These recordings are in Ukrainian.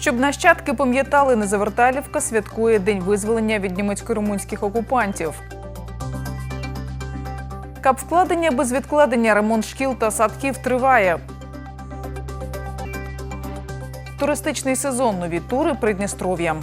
Щоб нащадки пам'ятали, Незаверталівка святкує День визволення від німецько-румунських окупантів. Кап вкладення без відкладення ремонт шкіл та садків триває. Туристичний сезон нові тури Придністров'ям.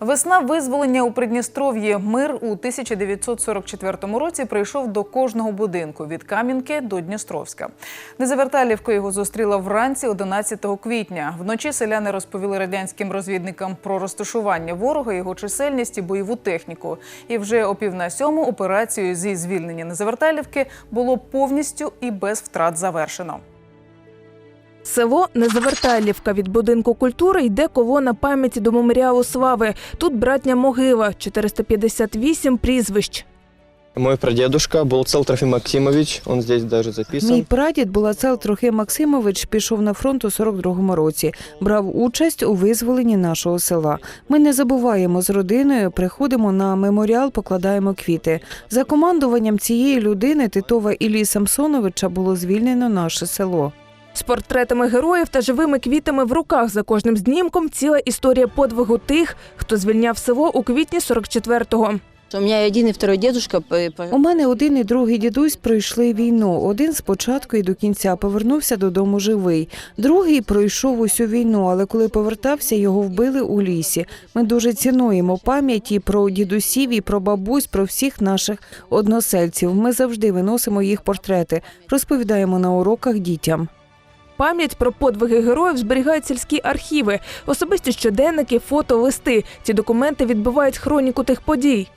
Весна визволення у Придністров'ї. Мир у 1944 році прийшов до кожного будинку від Кам'янки до Дністровська. Незаверталівка його зустріла вранці 11 квітня. Вночі селяни розповіли радянським розвідникам про розташування ворога, його чисельність і бойову техніку. І вже о пів на сьому операцію зі звільнення Незаверталівки було повністю і без втрат завершено. Село Незавертайлівка від будинку культури йде колона пам'яті до меморіалу слави. Тут братня могила, 458 прізвищ. Мой прадедушка был Цел Трофим Максимович, он здесь даже записан. Мій прадід Булацел Трохим Максимович пішов на фронт у 42-му році, брав участь у визволенні нашого села. Ми не забуваємо з родиною, приходимо на меморіал, покладаємо квіти. За командуванням цієї людини Титова Іллі Самсоновича було звільнено наше село. З портретами героїв та живими квітами в руках за кожним знімком ціла історія подвигу тих, хто звільняв село у квітні 44-го. У меня и один и второй дедушка У мене один і другий дідусь пройшли війну. Один спочатку і до кінця повернувся додому живий. Другий пройшов усю війну, але коли повертався, його вбили у лісі. Ми дуже цінуємо пам'яті про дідусів і про бабусь, про всіх наших односельців. Ми завжди виносимо їх портрети, розповідаємо на уроках дітям. Пам'ять про подвиги героїв зберігають сільські архіви, особисті щоденники, фото, листи. Ці документи відбивають хроніку тих подій.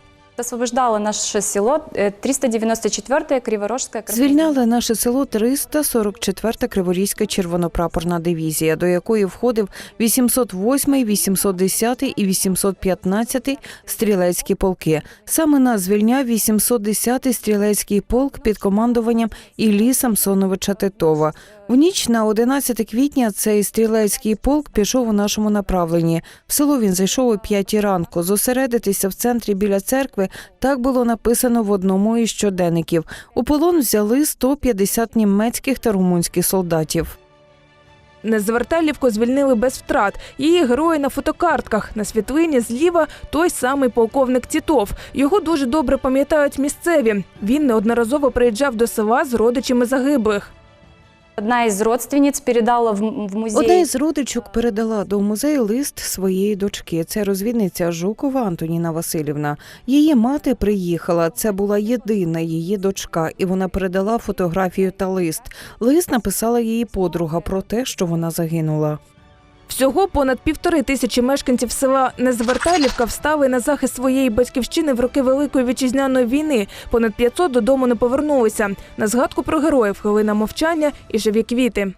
Освобождало наше село э, 394-я Криворожская Звільняли наше село 344-та Криворізька червонопрапорна дивізія, до якої входив 808-й, 810-й і 815-й стрілецькі полки. Саме нас звільняв 810-й стрілецький полк під командуванням Іллі Самсоновича Титова. В ніч на 11 квітня цей стрілецький полк пішов у нашому направленні. В село він зайшов о 5 ранку. Зосередитися в центрі біля церкви так було написано в одному із щоденників. У полон взяли 150 німецьких та румунських солдатів. Незверталівку звільнили без втрат. Її герої на фотокартках. На світлині зліва той самий полковник Тітов. Його дуже добре пам'ятають місцеві. Він неодноразово приїжджав до села з родичами загиблих. Одна із родственниць передала в, музей. Одна із родичок передала до музею лист своєї дочки. Це розвідниця Жукова Антоніна Васильівна. Її мати приїхала. Це була єдина її дочка, і вона передала фотографію та лист. Лист написала її подруга про те, що вона загинула. Всього понад півтори тисячі мешканців села Незверталівка встали на захист своєї батьківщини в роки Великої вітчизняної війни. Понад 500 додому не повернулися. На згадку про героїв хвилина мовчання і живі квіти.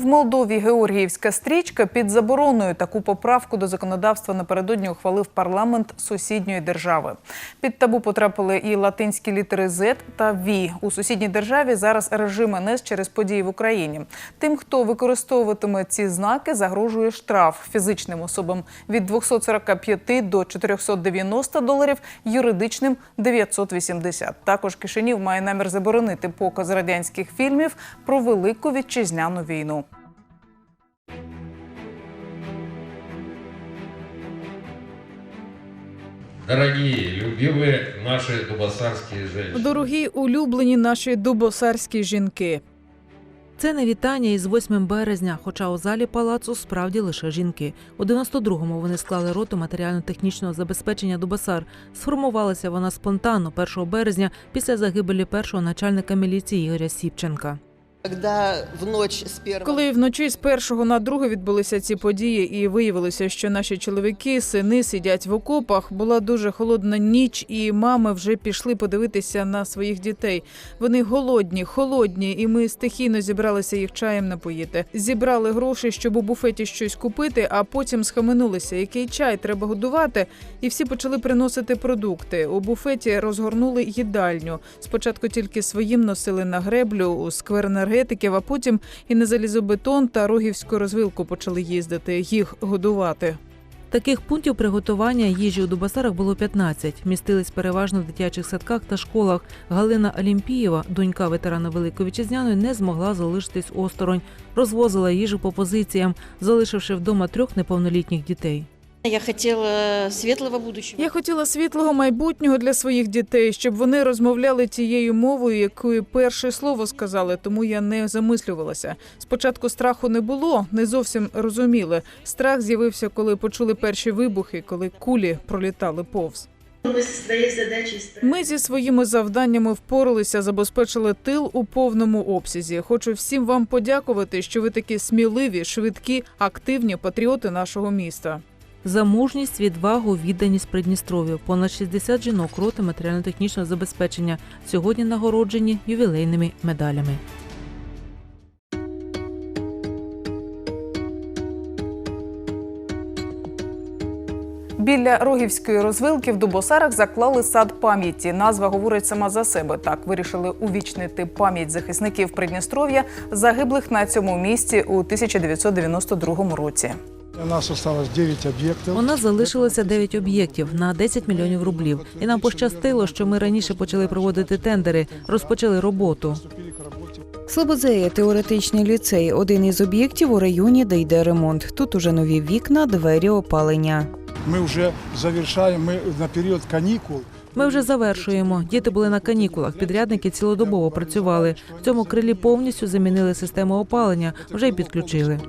В Молдові Георгіївська стрічка під забороною. Таку поправку до законодавства напередодні ухвалив парламент сусідньої держави. Під табу потрапили і латинські літери Z та V. У сусідній державі зараз режим НС через події в Україні. Тим, хто використовуватиме ці знаки, загрожує штраф фізичним особам від 245 до 490 доларів, юридичним 980. Також Кишинів має намір заборонити показ радянських фільмів про велику вітчизняну війну. Дорогие, любимые наши дубасарские женщины. Дорогі улюблені наші дубосарські жінки. Це не вітання із 8 березня, хоча у залі палацу справді лише жінки. У 92-му вони склали роту матеріально-технічного забезпечення Дубасар. Сформувалася вона спонтанно 1 березня після загибелі першого начальника міліції Ігоря Сіпченка. Коли вночі з першого на друге відбулися ці події, і виявилося, що наші чоловіки, сини сидять в окопах, була дуже холодна ніч, і мами вже пішли подивитися на своїх дітей. Вони голодні, холодні, і ми стихійно зібралися їх чаєм напоїти. Зібрали гроші, щоб у буфеті щось купити, а потім схаменулися, який чай треба годувати. І всі почали приносити продукти. У буфеті розгорнули їдальню. Спочатку тільки своїм носили на греблю у сквер енергетиків, а потім і на залізобетон та рогівську розвилку почали їздити, їх годувати. Таких пунктів приготування їжі у Дубасарах було 15. Містились переважно в дитячих садках та школах. Галина Олімпієва, донька ветерана Великої Вітчизняної, не змогла залишитись осторонь. Розвозила їжу по позиціям, залишивши вдома трьох неповнолітніх дітей. Я хотела светлого будущего. Я хотіла світлого майбутнього для своїх дітей, щоб вони розмовляли тією мовою, якою перше слово сказали, тому я не замислювалася. Спочатку страху не було, не зовсім розуміли. Страх з'явився, коли почули перші вибухи, коли кулі пролітали повз. Ми зі своїми завданнями впоралися, забезпечили тил у повному обсязі. Хочу всім вам подякувати, що ви такі сміливі, швидкі, активні патріоти нашого міста. За мужність, відвагу, відданість Придністров'ю. Понад 60 жінок роти матеріально-технічного забезпечення сьогодні нагороджені ювілейними медалями. Біля рогівської розвилки в Дубосарах заклали сад пам'яті. Назва говорить сама за себе. Так вирішили увічнити пам'ять захисників Придністров'я, загиблих на цьому місці у 1992 році. У нас осталось 9 объектов. У нас залишилося 9 об'єктів на 10 мільйонів рублів. І нам пощастило, що ми раніше почали проводити тендери, розпочали роботу. Приступили к работе. Слободзея теоретичний ліцей один із об'єктів у районі, де йде ремонт. Тут уже нові вікна, двері, опалення. Мы уже завершаем, мы на период каникул. Ми вже завершуємо. Діти були на канікулах. Підрядники цілодобово працювали. В цьому крилі повністю замінили систему опалення, вже й підключили.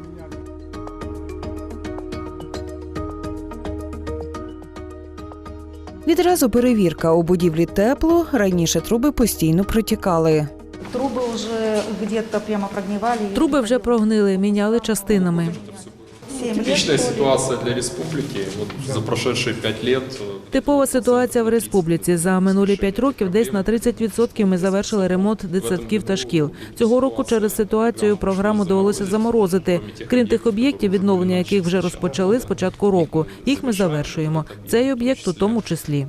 Відразу перевірка у будівлі тепло. Раніше труби постійно протікали. Труби вже где-то прямо прогнивали. Труби вже прогнили, міняли частинами. Типичная ситуация для республики. Вот за прошедшие пять лет э, Типова ситуація в республіці. За минулі п'ять років десь на 30% ми завершили ремонт дитсадків та шкіл. Цього року через ситуацію програму довелося заморозити. Крім тих об'єктів, відновлення яких вже розпочали з початку року. Їх ми завершуємо. Цей об'єкт у тому числі.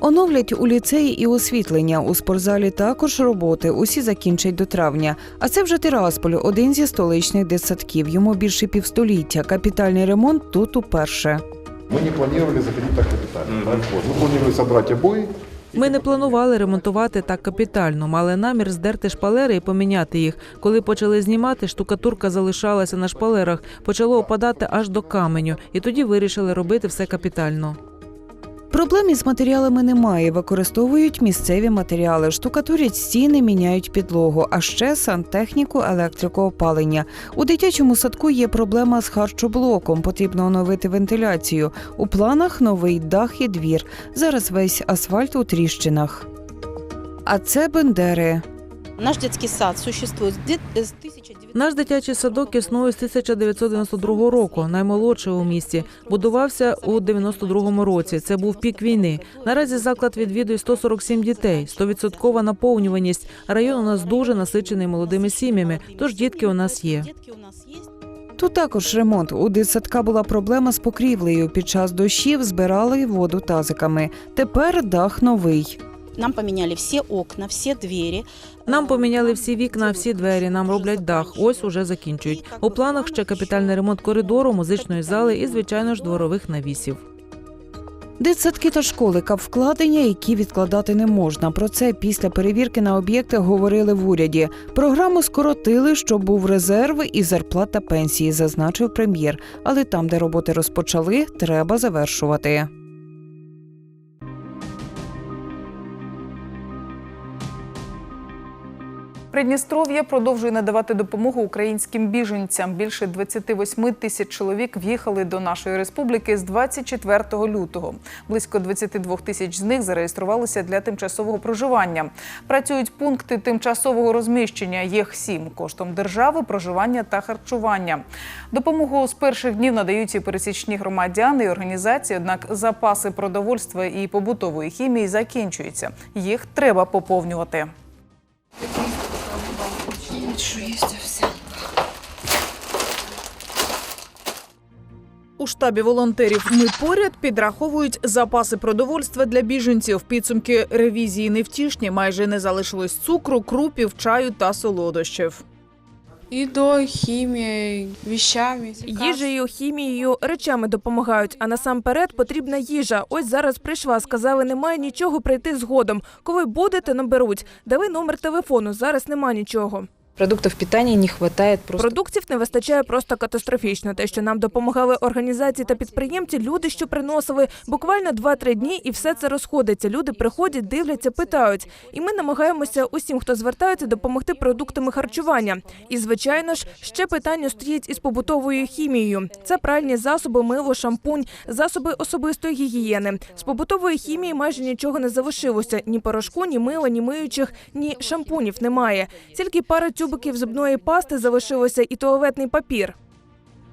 Оновлять у ліцеї і освітлення. У спортзалі також роботи. Усі закінчать до травня. А це вже Тирасполь, один зі столичних дитсадків. Йому більше півстоліття. Капітальний ремонт тут уперше. Мы не планировали заходить так капитально. так? Вот. Мы планировали собрать обои. Ми не планували ремонтувати так капітально, мали намір здерти шпалери і поміняти їх. Коли почали знімати, штукатурка залишалася на шпалерах, почало опадати аж до каменю, і тоді вирішили робити все капітально. Проблем із матеріалами немає. Використовують місцеві матеріали, штукатурять стіни, міняють підлогу, а ще сантехніку, електрику, опалення. У дитячому садку є проблема з харчоблоком. Потрібно оновити вентиляцію. У планах новий дах і двір. Зараз весь асфальт у тріщинах. А це Бендери. Наш детский сад существует с де- 1900 Наш дитячий садок існує з 1992 року, наймолодший у місті. Будувався у 92-му році. Це був пік війни. Наразі заклад відвідує 147 дітей, 100% наповнюваність. Район у нас дуже насичений молодими сім'ями, тож дітки у нас є. Детки у нас есть. Тут також ремонт. У дитсадка була проблема з покрівлею. Під час дощів збирали воду тазиками. Тепер дах новий. Нам поменяли все окна, все двери. Нам поміняли всі вікна, всі двері. Нам роблять дах. Ось уже закінчують. У планах ще капітальний ремонт коридору, музичної зали і, звичайно ж, дворових навісів. Дитсадки та школи вкладення, які відкладати не можна. Про це після перевірки на об'єктах говорили в уряді. Програму скоротили, щоб був резерв і зарплата пенсії, зазначив прем'єр. Але там, де роботи розпочали, треба завершувати. Придністров'я продовжує надавати допомогу українським біженцям. Більше 28 тисяч чоловік в'їхали до нашої республіки з 24 лютого. Близько 22 тисяч з них зареєструвалися для тимчасового проживання. Працюють пункти тимчасового розміщення. Їх сім коштом держави, проживання та харчування. Допомогу з перших днів надають і пересічні громадяни і організації. Однак запаси продовольства і побутової хімії закінчуються. Їх треба поповнювати. У штабі волонтерів ми поряд підраховують запаси продовольства для біженців. Підсумки ревізії невтішні. Майже не залишилось цукру, крупів, чаю та солодощів. Едой, химией, вещами. Їжею, хімією, речами допомагають. А насамперед потрібна їжа. Ось зараз прийшла. Сказали, немає нічого прийти згодом. Коли будете, наберуть. Дали номер телефону. Зараз нема нічого. Продуктов питания не хватает просто. Продуктів не вистачає просто катастрофічно. Те, що нам допомагали організації та підприємці, люди, що приносили буквально 2-3 дні, і все це розходиться. Люди приходять, дивляться, питають. І ми намагаємося усім, хто звертається, допомогти продуктами харчування. І звичайно ж, ще питання стоїть із побутовою хімією. Це пральні засоби, мило, шампунь, засоби особистої гігієни. З побутової хімії майже нічого не залишилося. Ні порошку, ні мила, ні миючих, ні шампунів немає. Тільки пара тюбиків зубної пасти залишилося і туалетний папір.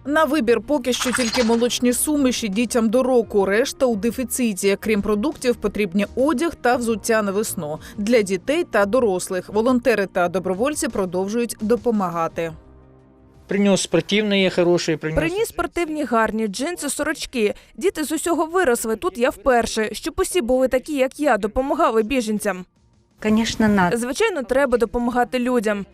На вибір поки що тільки молочні суміші дітям до року. Решта у дефіциті. Крім продуктів, потрібні одяг та взуття на весну для дітей та дорослих. Волонтери та добровольці продовжують допомагати. Принес спортивные хорошие, принес. Приніс спортивні гарні джинси, сорочки. Діти з усього виросли. Тут я вперше. Щоб усі були такі, як я, допомагали біженцям. Конечно, надо. Звичайно, треба допомагати людям.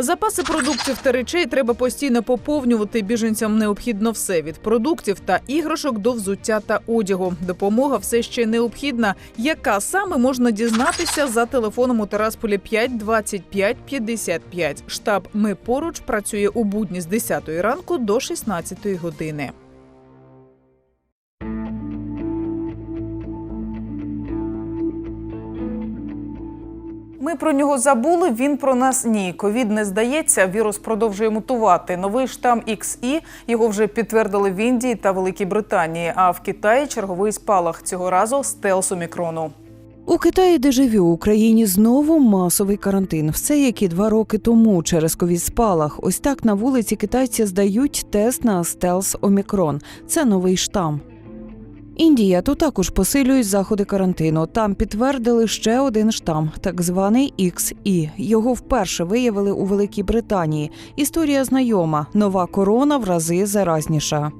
Запаси продуктів та речей треба постійно поповнювати. Біженцям необхідно все від продуктів та іграшок до взуття та одягу. Допомога все ще необхідна. Яка саме можна дізнатися за телефоном у Тарасполі 5 25 55. Штаб Ми поруч працює у будні з 10 ранку до 16 години. Ми про нього забули. Він про нас ні. Ковід не здається. Вірус продовжує мутувати. Новий штам XE його вже підтвердили в Індії та Великій Британії. А в Китаї черговий спалах цього разу стелс омікрону. У Китаї дежавю в Україні знову масовий карантин. Все як і два роки тому через ковід спалах. Ось так на вулиці китайці здають тест на стелс Омікрон. Це новий штам. Індія тут також посилюють заходи карантину. Там підтвердили ще один штам, так званий XE. Його вперше виявили у Великій Британії. Історія знайома. Нова корона в рази заразніша.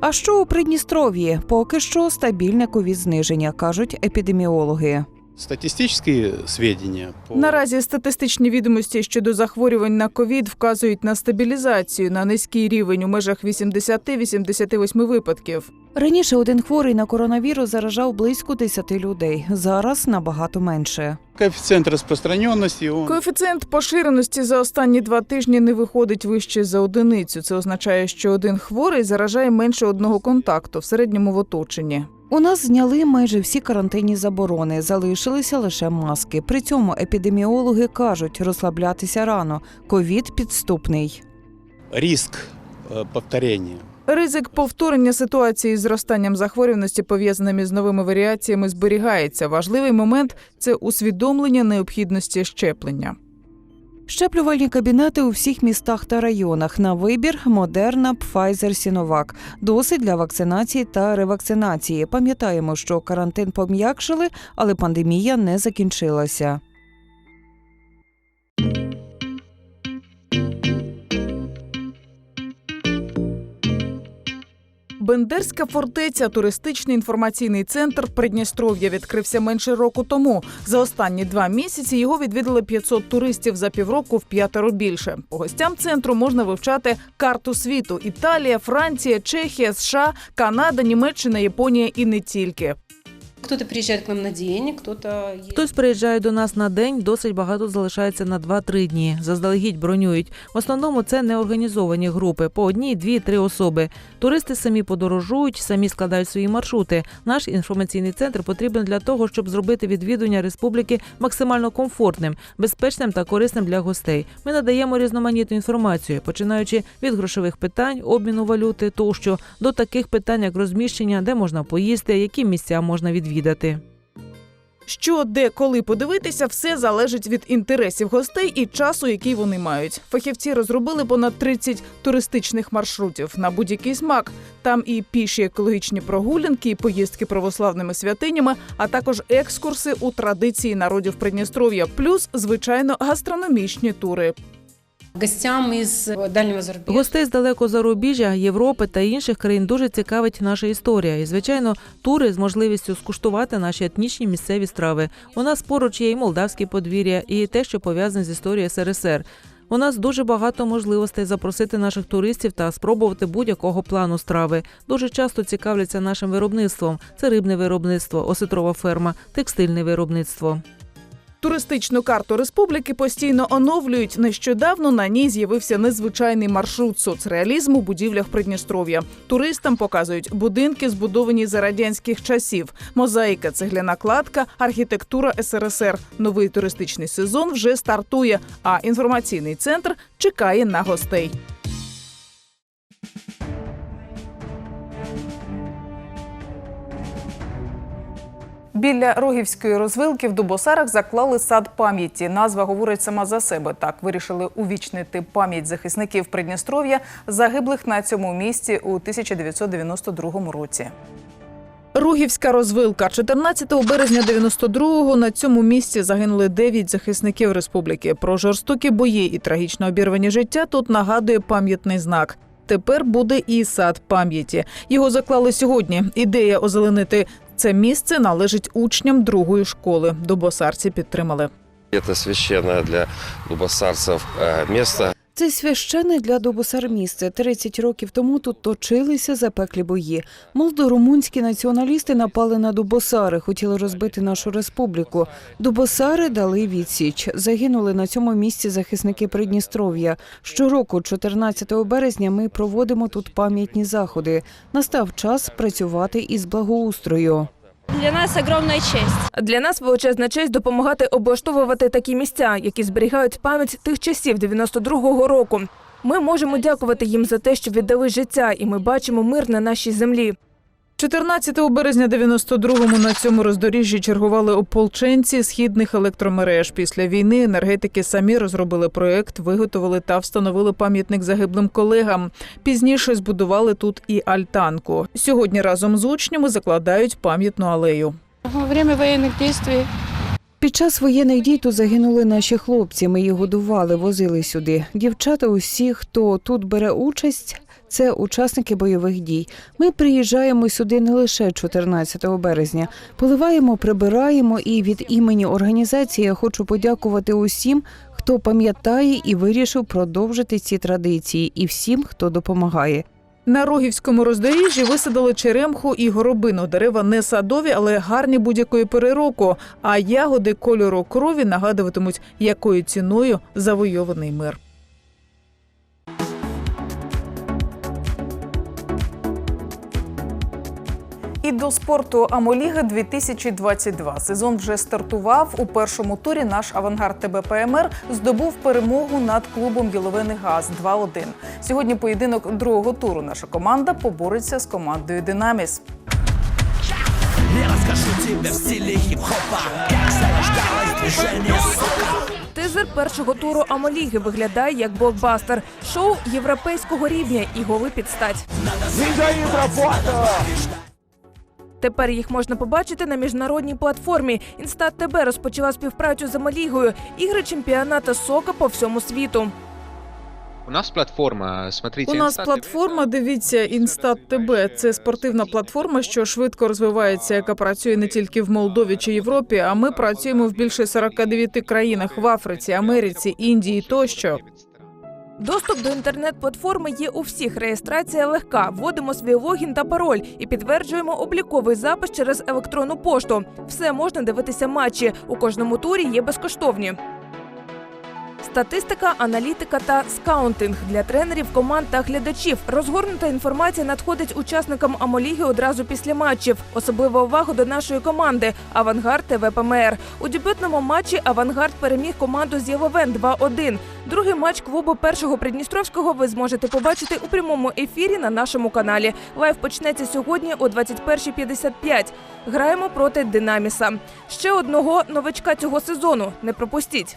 А що у Придністров'ї? Поки що стабільне ковід-зниження, кажуть епідеміологи. Статистические сведения по... Наразі статистичні відомості щодо захворювань на ковід вказують на стабілізацію на низький рівень у межах 80-88 випадків. Раніше один хворий на коронавірус заражав близько 10 людей. Зараз набагато менше. Коэффициент распространенности, он... Коефіцієнт поширеності за останні два тижні не виходить вище за одиницю. Це означає, що один хворий заражає менше одного контакту в середньому в оточенні. У нас зняли майже всі карантинні заборони, залишилися лише маски. При цьому епідеміологи кажуть, розслаблятися рано. Ковід підступний. риск э, повторения. Ризик повторення ситуації з зростанням захворюваності, пов'язаними з новими варіаціями, зберігається. Важливий момент це усвідомлення необхідності щеплення. Щеплювальні кабінети у всіх містах та районах на вибір Модерна, Pfizer, Сіновак. Досить для вакцинації та ревакцинації. Пам'ятаємо, що карантин пом'якшили, але пандемія не закінчилася. Бендерська фортеця, туристичний інформаційний центр Придністров'я відкрився менше року тому. За останні два місяці його відвідали 500 туристів за півроку в п'ятеро більше. По гостям центру можна вивчати карту світу: Італія, Франція, Чехія, США, Канада, Німеччина, Японія і не тільки. Кто-то к нам на день, кто-то... Хтось приїжджає до нас на день, досить багато залишається на 2-3 дні. Заздалегідь бронюють. В основному це неорганізовані групи по одній, дві, три особи. Туристи самі подорожують, самі складають свої маршрути. Наш інформаційний центр потрібен для того, щоб зробити відвідування республіки максимально комфортним, безпечним та корисним для гостей. Ми надаємо різноманітну інформацію, починаючи від грошових питань, обміну валюти тощо до таких питань, як розміщення, де можна поїсти, які місця можна відвідати. Що, де, коли подивитися, все залежить від інтересів гостей і часу, який вони мають. Фахівці розробили понад 30 туристичних маршрутів на будь-який смак. Там і піші екологічні прогулянки, і поїздки православними святинями, а також екскурси у традиції народів Придністров'я, плюс звичайно гастрономічні тури. Гостям из э, дальнего зарубежья. Гостей з далекого зарубіжжя, Європи та інших країн дуже цікавить наша історія. І, звичайно, тури з можливістю скуштувати наші етнічні місцеві страви. У нас поруч є і молдавські подвір'я, і те, що пов'язане з історією СРСР. У нас дуже багато можливостей запросити наших туристів та спробувати будь-якого плану страви. Дуже часто цікавляться нашим виробництвом. Це рибне виробництво, осетрова ферма, текстильне виробництво. Туристичну карту республіки постійно оновлюють. Нещодавно на ній з'явився незвичайний маршрут соцреалізму у будівлях Придністров'я. Туристам показують будинки, збудовані за радянських часів, мозаїка, цегляна кладка, архітектура СРСР. Новий туристичний сезон вже стартує, а інформаційний центр чекає на гостей. Біля Рогівської розвилки в Дубосарах заклали сад пам'яті. Назва говорить сама за себе. Так вирішили увічнити пам'ять захисників Придністров'я, загиблих на цьому місці у 1992 році. Рогівська розвилка 14 березня 92-го на цьому місці загинули 9 захисників республіки. Про жорстокі бої і трагічно обірвані життя тут нагадує пам'ятний знак. Тепер буде і сад пам'яті. Його заклали сьогодні. Ідея озеленити це місце належить учням другої школи. Дубосарці підтримали. Це священне для дубосарців э, место. Це священне для Добосар місце. 30 років тому тут точилися запеклі бої. Молдорумунські націоналісти напали на Дубосари, хотіли розбити нашу республіку. Дубосари дали відсіч. Загинули на цьому місці захисники Придністров'я. Щороку, 14 березня, ми проводимо тут пам'ятні заходи. Настав час працювати із благоустрою. Для нас огромна честь. Для нас величезна честь допомагати облаштовувати такі місця, які зберігають пам'ять тих часів 92-го року. Ми можемо дякувати їм за те, що віддали життя, і ми бачимо мир на нашій землі. 14 березня 92-му на цьому роздоріжжі чергували ополченці східних електромереж. Після війни енергетики самі розробили проект, виготовили та встановили пам'ятник загиблим колегам. Пізніше збудували тут і альтанку. Сьогодні разом з учнями закладають пам'ятну алею. Во время военных действий Під час воєнних дій тут загинули наші хлопці. Ми їх годували, возили сюди. Дівчата, усі, хто тут бере участь, це учасники бойових дій. Ми приїжджаємо сюди не лише 14 березня. Поливаємо, прибираємо. І від імені організації я хочу подякувати усім, хто пам'ятає і вирішив продовжити ці традиції, і всім, хто допомагає. На Рогівському роздоріжжі висадили черемху і горобину. Дерева не садові, але гарні будь-якої пори року. А ягоди кольору крові нагадуватимуть, якою ціною завойований мир. І до спорту Амоліги 2022. Сезон вже стартував. У першому турі наш авангард ТБПМР здобув перемогу над клубом Єловений Газ 2-1. Сьогодні поєдинок другого туру. Наша команда побореться з командою Динаміс. Я расскажу тебе в зарождалось движение сока Тизер першого туру Амоліги виглядає як блокбастер. Шоу європейського рівня і голи під стать. Тепер їх можна побачити на міжнародній платформі. Інстат ТБ розпочала співпрацю з Амалігою. Ігри чемпіоната сока по всьому світу. У нас платформа, смотрите. У нас платформа. Дивіться Інстат ТБ. Це спортивна платформа, що швидко розвивається, яка працює не тільки в Молдові чи Європі. А ми працюємо в більше 49 країнах в Африці, Америці, Індії тощо. Доступ до інтернет-платформи є у всіх. Реєстрація легка. Вводимо свій логін та пароль і підтверджуємо обліковий запис через електронну пошту. Все можна дивитися матчі. У кожному турі є безкоштовні. Статистика, аналітика та скаунтинг для тренерів, команд та глядачів. Розгорнута інформація надходить учасникам Амоліги одразу після матчів. Особлива увага до нашої команди Авангард ТВ ПМР. У дебютному матчі Авангард переміг команду з Єловен 2-1. Другий матч клубу першого Придністровського ви зможете побачити у прямому ефірі на нашому каналі. Лайв почнеться сьогодні о 21.55. Граємо проти Динаміса. Ще одного новачка цього сезону. Не пропустіть.